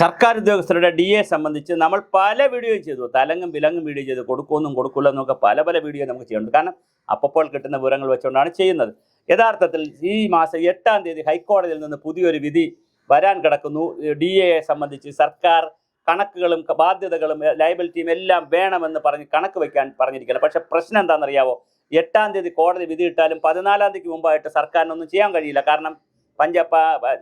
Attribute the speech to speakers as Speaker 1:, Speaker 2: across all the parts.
Speaker 1: സർക്കാർ ഉദ്യോഗസ്ഥരുടെ D A സംബന്ധിച്ച് നമ്മൾ പല വീഡിയോ ചെയ്തു. തലങ്ങും വിലങ്ങും വീഡിയോ ചെയ്തു. കൊടുക്കുമെന്നും കൊടുക്കില്ല എന്നൊക്കെ പല പല വീഡിയോ നമുക്ക് ചെയ്യുന്നുണ്ട്. കാരണം അപ്പപ്പോൾ കിട്ടുന്ന വിവരങ്ങൾ വെച്ചുകൊണ്ടാണ് ചെയ്യുന്നത്. യഥാർത്ഥത്തിൽ ഈ മാസം എട്ടാം തീയതി ഹൈക്കോടതിയിൽ നിന്ന് പുതിയൊരു വിധി വരാൻ കിടക്കുന്നു. ഡി എയെ സംബന്ധിച്ച് സർക്കാർ കണക്കുകളും ബാധ്യതകളും ലയബിലിറ്റിയും എല്ലാം വേണമെന്ന് പറഞ്ഞ് കണക്ക് വയ്ക്കാൻ പറഞ്ഞിരിക്കുന്നത് പക്ഷെ പ്രശ്നം എന്താണെന്നറിയാവോ? എട്ടാം തീയതി കോടതി വിധി ഇട്ടാലും പതിനാലാം തീയതിക്ക് മുമ്പായിട്ട് സർക്കാരിനൊന്നും ചെയ്യാൻ കഴിയില്ല. കാരണം പഞ്ച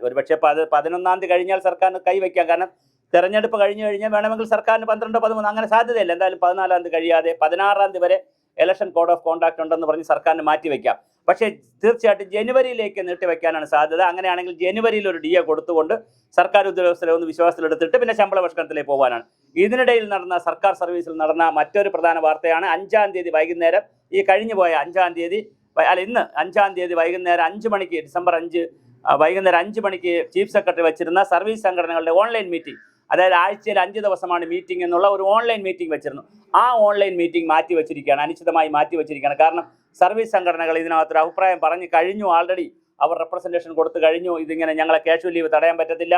Speaker 1: ഒരുപക്ഷെ പത് പതിനൊന്നാം തീയതി കഴിഞ്ഞാൽ സർക്കാരിന് കൈവയ്ക്കാം കാരണം തെരഞ്ഞെടുപ്പ് കഴിഞ്ഞു കഴിഞ്ഞാൽ വേണമെങ്കിൽ സർക്കാരിന് പന്ത്രണ്ടോ പതിമൂന്ന് അങ്ങനെ സാധ്യതയില്ല. എന്തായാലും പതിനാലാം തീയതി കഴിയാതെ പതിനാറാം തീയതി വരെ ഇലക്ഷൻ കോഡ് ഓഫ് കോണ്ടാക്ട് ഉണ്ടെന്ന് പറഞ്ഞ് സർക്കാരിന് മാറ്റിവെക്കാം പക്ഷേ തീർച്ചയായിട്ടും ജനുവരിയിലേക്ക് നീട്ടിവെക്കാനാണ് സാധ്യത. അങ്ങനെയാണെങ്കിൽ ജനുവരിയിൽ ഒരു ഡി എ കൊടുത്തുകൊണ്ട് സർക്കാർ ഉദ്യോഗസ്ഥരെ ഒന്ന് വിശ്വാസത്തിലെടുത്തിട്ട് പിന്നെ ശമ്പള പരിഷ്കരണത്തിലേക്ക് പോകാനാണ് ഇതിനിടയിൽ നടന്ന സർക്കാർ സർവീസിൽ നടന്ന മറ്റൊരു പ്രധാന വാർത്തയാണ് അഞ്ചാം തീയതി വൈകുന്നേരം ഈ കഴിഞ്ഞു പോയ അഞ്ചാം തീയതി അല്ല ഇന്ന് അഞ്ചാം തീയതി വൈകുന്നേരം അഞ്ച് മണിക്ക് ഡിസംബർ അഞ്ച് വൈകുന്നേരം അഞ്ച് മണിക്ക് ചീഫ് സെക്രട്ടറി വെച്ചിരുന്ന സർവീസ് സംഘടനകളുടെ ഓൺലൈൻ മീറ്റിംഗ്. അതായത് ആഴ്ചയിൽ അഞ്ച് ദിവസമാണ് മീറ്റിംഗ് എന്നുള്ള ഒരു ഓൺലൈൻ മീറ്റിംഗ് വെച്ചിരുന്നു. ആ ഓൺലൈൻ മീറ്റിംഗ് മാറ്റി വെച്ചിരിക്കുകയാണ് അനിശ്ചിതമായി മാറ്റി വെച്ചിരിക്കുകയാണ്. കാരണം സർവീസ് സംഘടനകൾ ഇതിനകത്തൊരു അഭിപ്രായം പറഞ്ഞു കഴിഞ്ഞു. ആൾറെഡി അവർ റെപ്രസെന്റേഷൻ കൊടുത്തു കഴിഞ്ഞു. ഇതിങ്ങനെ ഞങ്ങളെ ക്യാഷ്വൽ ലീവ് തടയാൻ പറ്റത്തില്ല.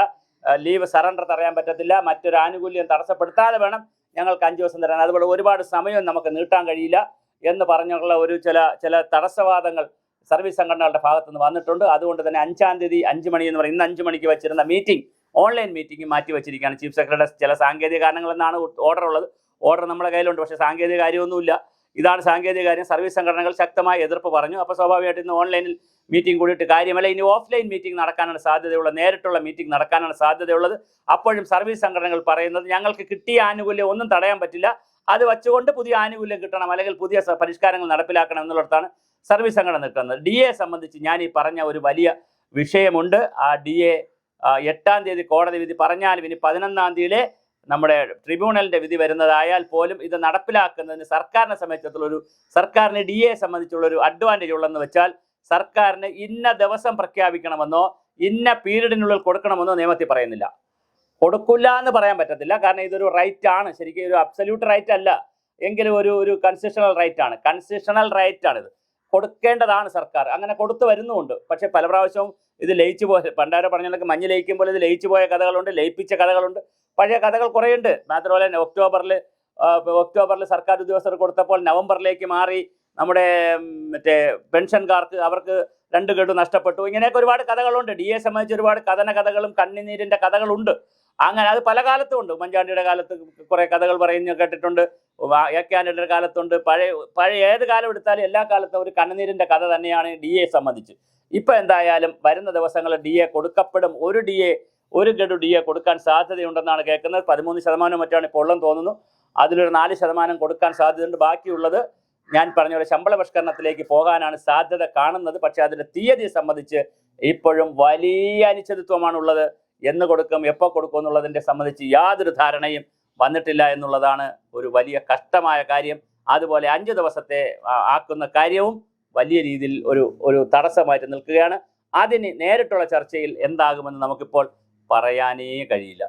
Speaker 1: ലീവ് സറണ്ടർ തടയാൻ പറ്റത്തില്ല. മറ്റൊരു ആനുകൂല്യം തടസ്സപ്പെടുത്താതെ വേണം ഞങ്ങൾക്ക് അഞ്ച് ദിവസം തരാൻ. അതുപോലെ ഒരുപാട് സമയം നമുക്ക് നീട്ടാൻ കഴിയില്ല എന്ന് പറഞ്ഞുള്ള ഒരു ചില ചില തടസ്സവാദങ്ങൾ സർവീസ് സംഘടനകളുടെ ഭാഗത്തു നിന്ന് വന്നിട്ടുണ്ട്. അതുകൊണ്ട് തന്നെ അഞ്ചാം തീയതി അഞ്ച് മണി എന്ന് പറയുന്ന അഞ്ച് മണിക്ക് വെച്ചിരുന്ന മീറ്റിംഗ് ഓൺലൈൻ മീറ്റിംഗ് മാറ്റി വെച്ചിരിക്കുകയാണ് ചീഫ് സെക്രട്ടറിയുടെ ചില സാങ്കേതിക കാരണങ്ങൾ എന്നാണ് ഓർഡർ ഉള്ളത്. ഓർഡർ നമ്മുടെ കയ്യിലുണ്ട് പക്ഷേ സാങ്കേതിക കാര്യമൊന്നുമില്ല. ഇതാണ് സാങ്കേതിക കാര്യം. സർവീസ് സംഘടനകൾ ശക്തമായ എതിർപ്പ് പറഞ്ഞു. അപ്പോൾ സ്വാഭാവികമായിട്ട് ഇന്ന് ഓൺലൈനിൽ മീറ്റിംഗ് കൂടിയിട്ട് കാര്യമല്ല. ഇനി ഓഫ്ലൈൻ മീറ്റിംഗ് നടക്കാനാണ് സാധ്യതയുള്ളത്. നേരിട്ടുള്ള മീറ്റിംഗ് നടക്കാനാണ് സാധ്യതയുള്ളത്. അപ്പോഴും സർവീസ് സംഘടനകൾ പറയുന്നത് ഞങ്ങൾക്ക് കിട്ടിയ ആനുകൂല്യം ഒന്നും തടയാൻ പറ്റില്ല. അത് വെച്ചുകൊണ്ട് പുതിയ ആനുകൂല്യം കിട്ടണം അല്ലെങ്കിൽ പുതിയ പരിഷ്കാരങ്ങൾ നടപ്പിലാക്കണം എന്നുള്ളിടത്താണ് സർവീസ് സംഘടന നിൽക്കുന്നത്. ഡി എ സംബന്ധിച്ച് ഞാൻ ഈ പറഞ്ഞ ഒരു വലിയ വിഷയമുണ്ട്. ആ ഡി എ എട്ടാം തീയതി കോടതി വിധി പറഞ്ഞാലും ഇനി പതിനൊന്നാം തീയതിയിലെ നമ്മുടെ ട്രിബ്യൂണലിന്റെ വിധി വരുന്നതായാൽ പോലും ഇത് നടപ്പിലാക്കുന്നതിന് സർക്കാരിനെ സംബന്ധിച്ചിടത്തോളം ഒരു സർക്കാരിന് ഡി എ സംബന്ധിച്ചുള്ള ഒരു അഡ്വാന്റേജ് ഉള്ളതെന്ന് വെച്ചാൽ സർക്കാരിന് ഇന്ന ദിവസം പ്രഖ്യാപിക്കണമെന്നോ ഇന്ന പീരീഡിനുള്ളിൽ കൊടുക്കണമെന്നോ നിയമത്തിൽ പറയുന്നില്ല. കൊടുക്കില്ല എന്ന് പറയാൻ പറ്റത്തില്ല. കാരണം ഇതൊരു റൈറ്റ് ആണ്. ശരിക്കും ഒരു അബ്സല്യൂട്ട് റൈറ്റ് അല്ല. എങ്കിലും ഒരു ഒരു കൺസ്റ്റിറ്റ്യൂഷണൽ റൈറ്റ് ആണ്. കൺസ്റ്റിറ്റ്യൂഷണൽ റൈറ്റ് ആണിത്. കൊടുക്കേണ്ടതാണ് സർക്കാർ. അങ്ങനെ കൊടുത്തു വരുന്നുമുണ്ട്. പക്ഷേ പല പ്രാവശ്യവും ഇത് ലയിച്ചു പോയ പണ്ടാരോ പറഞ്ഞാൽ മഞ്ഞ് ലയിക്കുമ്പോൾ ഇത് ലയിച്ചു പോയ കഥകളുണ്ട് ലയിപ്പിച്ച കഥകളുണ്ട്. പഴയ കഥകൾ കുറേയുണ്ട്. മാത്രമല്ല ഒക്ടോബറിൽ ഒക്ടോബറിൽ സർക്കാർ ഉദ്യോഗസ്ഥർ കൊടുത്തപ്പോൾ നവംബറിലേക്ക് മാറി നമ്മുടെ മറ്റേ പെൻഷൻകാർക്ക് അവർക്ക് രണ്ട് ഗഡു നഷ്ടപ്പെട്ടു. ഇങ്ങനെയൊക്കെ ഒരുപാട് കഥകളുണ്ട്. ഡി എ സംബന്ധിച്ച് ഒരുപാട് കഥന കഥകളും കണ്ണിനീരിന്റെ കഥകളുണ്ട്. അങ്ങനെ അത് പല കാലത്തും ഉണ്ട്. ഉമ്മൻചാണ്ടിയുടെ കാലത്ത് കുറേ കഥകൾ പറയുന്ന കേട്ടിട്ടുണ്ട്. എ കെ ആന്റണിയുടെ കാലത്തുണ്ട്. പഴയ പഴയ ഏത് കാലം എടുത്താലും എല്ലാ കാലത്തും ഒരു കണ്ണുനീരിന്റെ കഥ തന്നെയാണ് ഡി എ സംബന്ധിച്ച്. ഇപ്പം എന്തായാലും വരുന്ന ദിവസങ്ങളിൽ ഡി എ കൊടുക്കപ്പെടും. ഒരു ഡി എ ഒരു ഗഡു ഡി എ കൊടുക്കാൻ സാധ്യതയുണ്ടെന്നാണ് കേൾക്കുന്നത്. പതിമൂന്ന് ശതമാനം മറ്റാണ് ഇപ്പോൾ ഉള്ളതെന്ന് തോന്നുന്നു. അതിലൊരു നാല് ശതമാനം കൊടുക്കാൻ സാധ്യതയുണ്ട്. ബാക്കിയുള്ളത് ഞാൻ പറഞ്ഞ പോലെ ശമ്പള പരിഷ്കരണത്തിലേക്ക് പോകാനാണ് സാധ്യത കാണുന്നത്. പക്ഷേ അതിന്റെ തീയതി സംബന്ധിച്ച് ഇപ്പോഴും വലിയ അനിശ്ചിതത്വമാണുള്ളത്. എന്ന് കൊടുക്കും എപ്പോൾ കൊടുക്കും എന്നുള്ളതിന്റെ സംബന്ധിച്ച് യാതൊരു ധാരണയും വന്നിട്ടില്ല എന്നുള്ളതാണ് ഒരു വലിയ കഷ്ടമായ കാര്യം. അതുപോലെ അഞ്ച് ദിവസത്തെ ആക്കുന്ന കാര്യവും വലിയ രീതിയിൽ ഒരു ഒരു തടസ്സമായിട്ട് നിൽക്കുകയാണ്. അതിന് നേരിട്ടുള്ള ചർച്ചയിൽ എന്താകുമെന്ന് നമുക്കിപ്പോൾ പറയാനേ കഴിയില്ല.